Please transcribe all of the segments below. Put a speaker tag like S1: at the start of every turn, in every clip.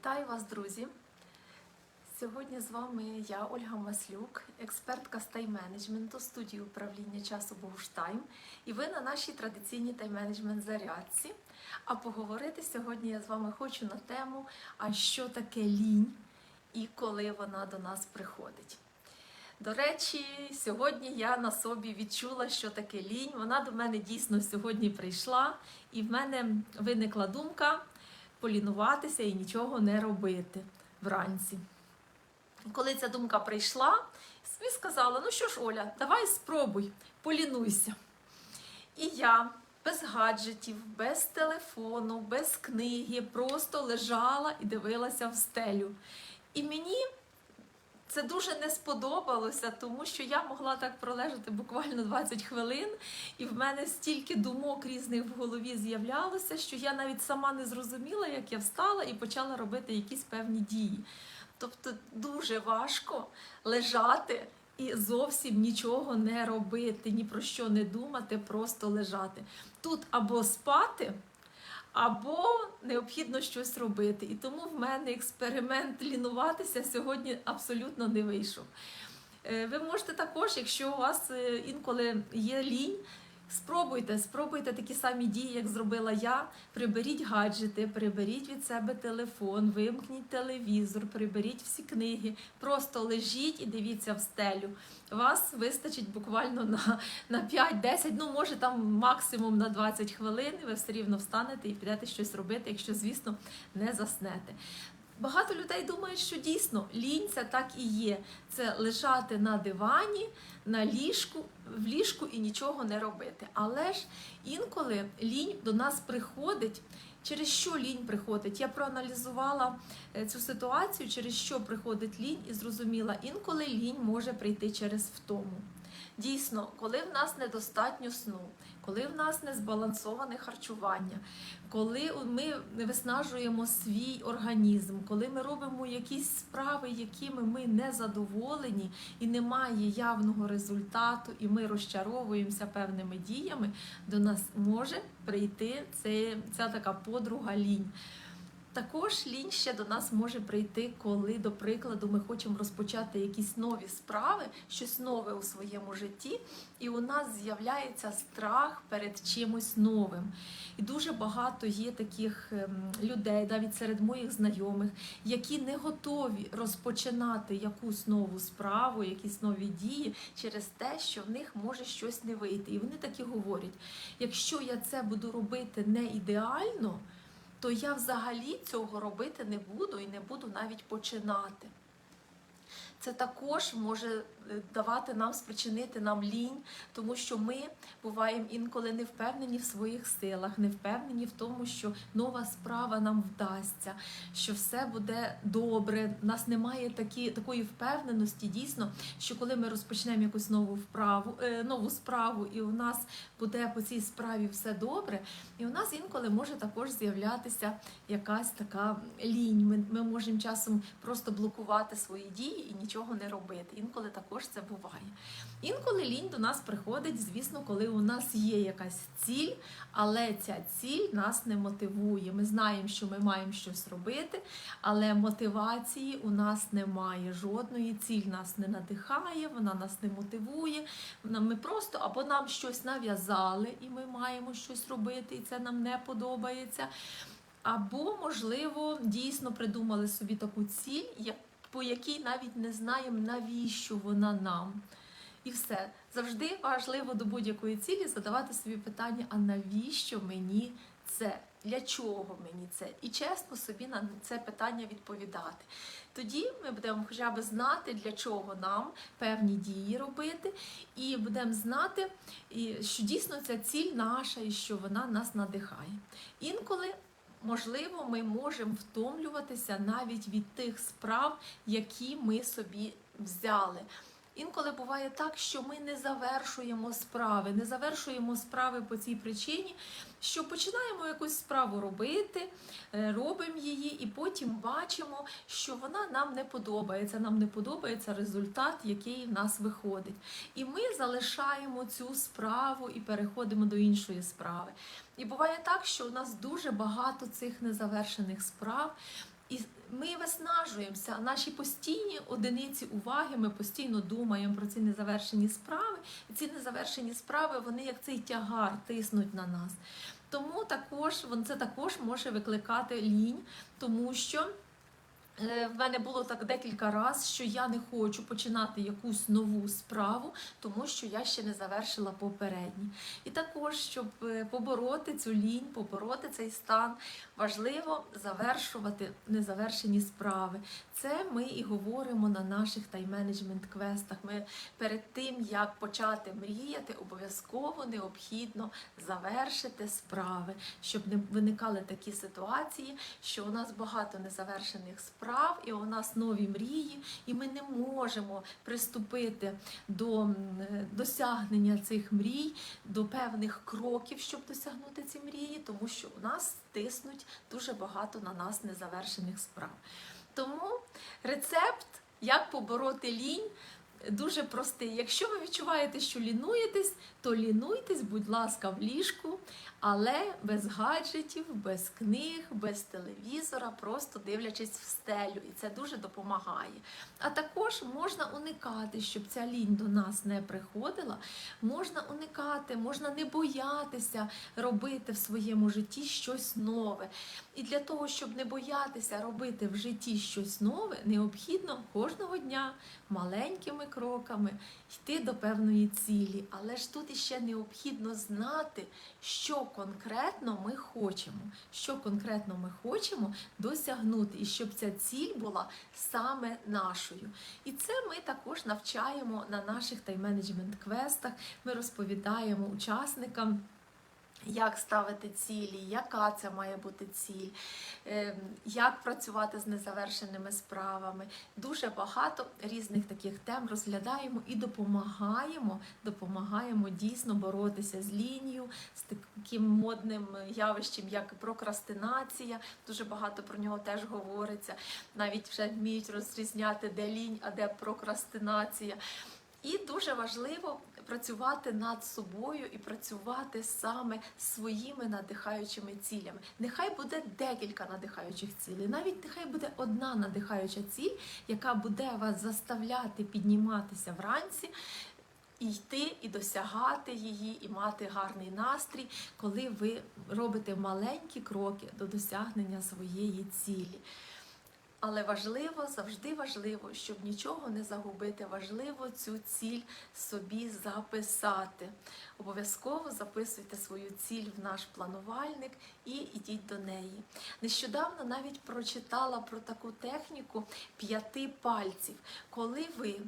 S1: Вітаю вас, друзі! Сьогодні з вами я, Ольга Маслюк, експертка з тайм-менеджменту студії управління часу Богуштайм. І ви на нашій традиційній тайм-менеджмент зарядці. А поговорити сьогодні я з вами хочу на тему, а що таке лінь і коли вона до нас приходить. До речі, сьогодні я на собі відчула, що таке лінь. Вона до мене дійсно сьогодні прийшла, і в мене виникла думка полінуватися і нічого не робити вранці. Коли ця думка прийшла, собі сказала: ну що ж, Оля, давай спробуй, полінуйся. І я без гаджетів, без телефону, без книги, просто лежала і дивилася в стелю. І мені це дуже не сподобалося, тому що я могла так пролежати буквально 20 хвилин, і в мене стільки думок різних в голові з'являлося, що я навіть сама не зрозуміла, як я встала і почала робити якісь певні дії. Тобто дуже важко лежати і зовсім нічого не робити, ні про що не думати, просто лежати. Тут або спати. Або необхідно щось робити. І тому в мене експеримент лінуватися сьогодні абсолютно не вийшов. Е, Ви можете також, якщо у вас е, інколи є лінь, спробуйте, спробуйте такі самі дії, як зробила я. Приберіть гаджети, приберіть від себе телефон, вимкніть телевізор, приберіть всі книги, просто лежіть і дивіться в стелю. Вас вистачить буквально на, на 5-10, ну може там максимум на 20 хвилин, ви все рівно встанете і підете щось робити, якщо, звісно, не заснете. Багато людей думають, що дійсно лінь це так і є. Це лежати на дивані, на ліжку, в ліжку і нічого не робити. Але ж інколи лінь до нас приходить. Через що лінь приходить? Я проаналізувала е, цю ситуацію, через що приходить лінь, і зрозуміла, інколи лінь може прийти через втому. Дійсно, коли в нас недостатньо сну, коли в нас незбалансоване харчування, коли ми виснажуємо свій організм, коли ми робимо якісь справи, якими ми не задоволені, і немає явного результату, і ми розчаровуємося певними діями, до нас може прийти це, ця така подруга лінь. Також лінь ще до нас може прийти, коли, до прикладу, ми хочемо розпочати якісь нові справи, щось нове у своєму житті, і у нас з'являється страх перед чимось новим. І дуже багато є таких ем, людей, навіть серед моїх знайомих, які не готові розпочинати якусь нову справу, якісь нові дії через те, що в них може щось не вийти. І вони такі говорять: якщо я це буду робити не ідеально, то я взагалі цього робити не буду і не буду навіть починати. Це також може давати нам спричинити нам лінь, тому що ми буваємо інколи не впевнені в своїх силах, не впевнені в тому, що нова справа нам вдасться, що все буде добре. У нас немає такі, такої впевненості, дійсно, що коли ми розпочнемо якусь нову вправу, е, нову справу, і у нас буде по цій справі все добре, і у нас інколи може також з'являтися якась така лінь. Ми, ми можемо часом просто блокувати свої дії і нічого не робити. Інколи також це буває. Інколи лінь до нас приходить, звісно, коли у нас є якась ціль, але ця ціль нас не мотивує. Ми знаємо, що ми маємо щось робити, але мотивації у нас немає. Жодної ціль нас не надихає, вона нас не мотивує. Ми просто або нам щось нав'язали, і ми маємо щось робити, і це нам не подобається. Або, можливо, дійсно придумали собі таку ціль, по якій навіть не знаємо, навіщо вона нам. І все. Завжди важливо до будь-якої цілі задавати собі питання: а навіщо мені це? Для чого мені це? І чесно собі на це питання відповідати. Тоді ми будемо хоча б знати, для чого нам певні дії робити, і будемо знати, що дійсно ця ціль наша і що вона нас надихає. Інколи можливо, ми можемо втомлюватися навіть від тих справ, які ми собі взяли. Інколи буває так, що ми не завершуємо справи, не завершуємо справи по цій причині, що починаємо якусь справу робити, е, робимо її, і потім бачимо, що вона нам не подобається. Нам не подобається результат, який в нас виходить. І ми залишаємо цю справу і переходимо до іншої справи. І буває так, що у нас дуже багато цих незавершених справ. І ми виснажуємося, наші постійні одиниці уваги, ми постійно думаємо про ці незавершені справи. І ці незавершені справи, вони як цей тягар тиснуть на нас. Тому також це також може викликати лінь, тому що в мене було так декілька разів, що я не хочу починати якусь нову справу, тому що я ще не завершила попередні. І також, щоб е, побороти цю лінь, побороти цей стан, важливо завершувати незавершені справи. Це ми і говоримо на наших тайм-менеджмент квестах. Ми перед тим, як почати мріяти, обов'язково необхідно завершити справи, щоб не виникали такі ситуації, що у нас багато незавершених справ, і у нас нові мрії, і ми не можемо приступити до досягнення цих мрій, до певних кроків, щоб досягнути ці мрії, тому що у нас тиснуть дуже багато на нас незавершених справ. Тому рецепт, як побороти лінь, дуже простий. Якщо ви відчуваєте, що лінуєтесь, то лінуйтесь, будь ласка, в ліжку, але без гаджетів, без книг, без телевізора, просто дивлячись в стелю, і це дуже допомагає. А також можна уникати, щоб ця лінь до нас не приходила. Можна уникати, можна не боятися робити в своєму житті щось нове. І для того, щоб не боятися робити в житті щось нове, необхідно кожного дня маленькими кроками йти до певної цілі. Але ж тут іще необхідно знати, що конкретно ми хочемо, що конкретно ми хочемо досягнути, і щоб ця ціль була саме нашою. І це ми також навчаємо на наших тайм-менеджмент квестах. Ми розповідаємо учасникам. Як ставити цілі, яка це має бути ціль, ем, як працювати з незавершеними справами. Дуже багато різних таких тем розглядаємо і допомагаємо, допомагаємо дійсно боротися з лінією, з таким модним явищем, як прокрастинація. Дуже багато про нього теж говориться. Навіть вже вміють розрізняти, де лінь, а де прокрастинація. І дуже важливо працювати над собою і працювати саме своїми надихаючими цілями. Нехай буде декілька надихаючих цілей, навіть нехай буде одна надихаюча ціль, яка буде вас заставляти підніматися вранці. І йти і досягати її, і мати гарний настрій, коли ви робите маленькі кроки до досягнення своєї цілі. Але важливо, завжди важливо, щоб нічого не загубити. Важливо цю ціль собі записати. Обов'язково записуйте свою ціль в наш планувальник і йдіть до неї. Нещодавно навіть прочитала про таку техніку п'яти пальців, коли ви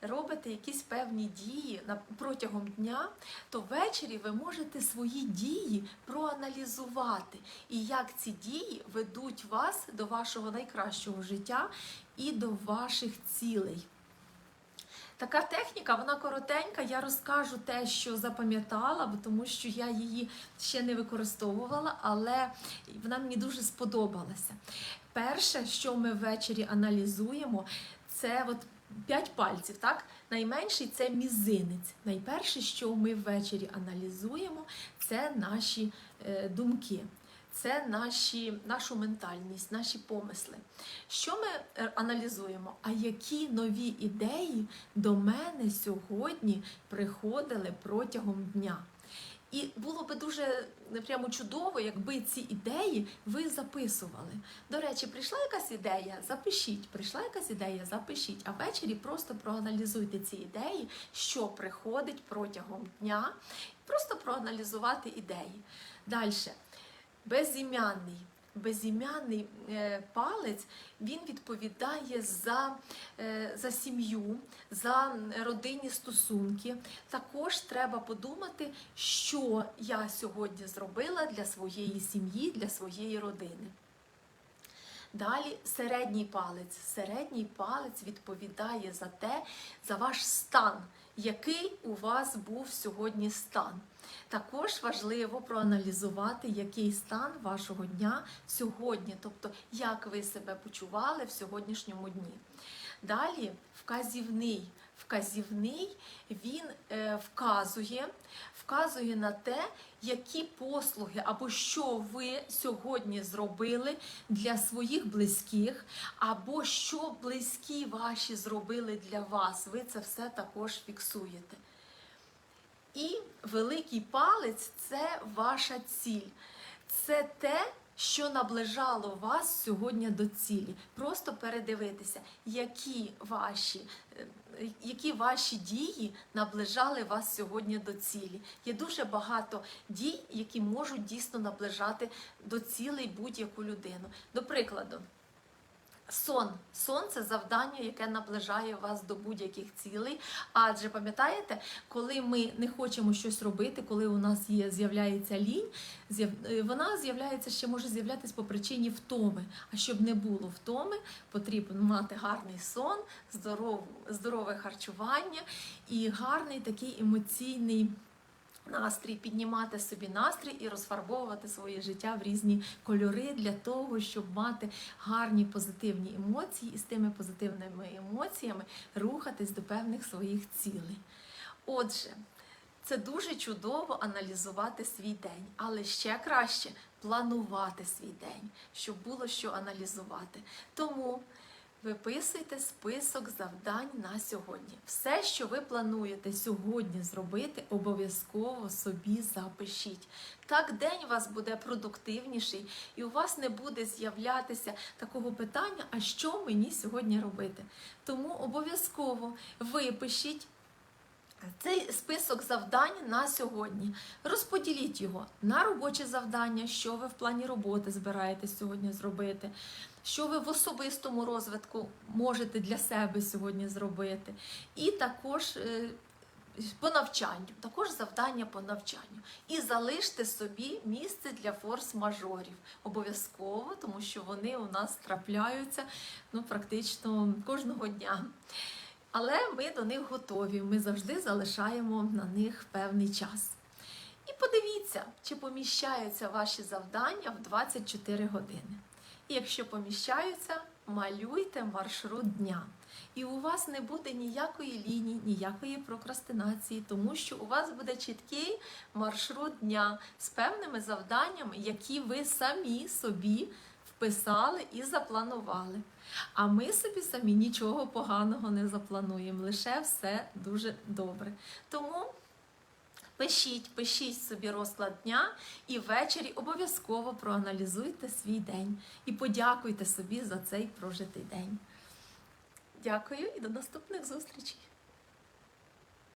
S1: робите якісь певні дії протягом дня, то ввечері ви можете свої дії проаналізувати і як ці дії ведуть вас до вашого найкращого життя і до ваших цілей. Така техніка, вона коротенька. Я розкажу те, що запам'ятала, тому що я її ще не використовувала, але вона мені дуже сподобалася. Перше, що ми ввечері аналізуємо, це от п'ять пальців, так? Найменший це мізинець. Найперше, що ми ввечері аналізуємо, це наші е, думки. Це наші, нашу ментальність, наші помисли. Що ми е, аналізуємо? А які нові ідеї до мене сьогодні приходили протягом дня? І було би дуже е, прямо чудово, якби ці ідеї ви записували. До речі, прийшла якась ідея, запишіть. Прийшла якась ідея, запишіть. А ввечері просто проаналізуйте ці ідеї, що приходить протягом дня. Просто проаналізувати ідеї. Далі. Безім'яний. Безім'яний е, палець він відповідає за, е, за сім'ю, за родинні стосунки. Також треба подумати, що я сьогодні зробила для своєї сім'ї, для своєї родини. Далі середній палець. Середній палець відповідає за те, за ваш стан, який у вас був сьогодні стан. Також важливо проаналізувати, який стан вашого дня сьогодні, тобто як ви себе почували в сьогоднішньому дні. Далі вказівний. Вказівний, він е, вказує, вказує на те, які послуги або що ви сьогодні зробили для своїх близьких, або що близькі ваші зробили для вас. Ви це все також фіксуєте. І великий палець це ваша ціль. Це те, що наближало вас сьогодні до цілі. Просто передивитися, які ваші, е, які ваші дії наближали вас сьогодні до цілі. Є дуже багато дій, які можуть дійсно наближати до цілей будь-яку людину. До прикладу. Сон. Сон це завдання, яке наближає вас до будь-яких цілей. Адже пам'ятаєте, коли ми не хочемо щось робити, коли у нас є з'являється лінь, е, вона з'являється ще може з'являтися по причині втоми. А щоб не було втоми, потрібно мати гарний сон, здорову, здорове харчування і гарний такий емоційний. Настрій, піднімати собі настрій і розфарбовувати своє життя в різні кольори для того, щоб мати гарні позитивні емоції і з тими позитивними емоціями рухатись до певних своїх цілей. Отже, це дуже чудово аналізувати свій день, але ще краще планувати свій день, щоб було що аналізувати. Тому Виписуйте список завдань на сьогодні. Все, що ви плануєте сьогодні зробити, обов'язково собі запишіть. Так день у вас буде продуктивніший, і у вас не буде з'являтися такого питання, а що мені сьогодні робити. Тому обов'язково випишіть. Цей список завдань на сьогодні. Розподіліть його на робоче завдання, що ви в плані роботи збираєтесь сьогодні зробити, що ви в особистому розвитку можете для себе сьогодні зробити. І також е, по навчанню, також завдання по навчанню. І залиште собі місце для форс-мажорів. Обов'язково, тому що вони у нас трапляються ну, практично кожного дня. Але ми до них готові. Ми завжди залишаємо на них певний час. І подивіться, чи поміщаються ваші завдання в 24 години. І якщо поміщаються, малюйте маршрут дня. І у вас не буде ніякої лінії, ніякої прокрастинації, тому що у вас буде чіткий маршрут дня з певними завданнями, які ви самі собі вписали і запланували. А ми собі самі нічого поганого не заплануємо, лише все дуже добре. Тому пишіть, пишіть собі розклад дня і ввечері обов'язково проаналізуйте свій день і подякуйте собі за цей прожитий день. Дякую і до наступних зустрічей!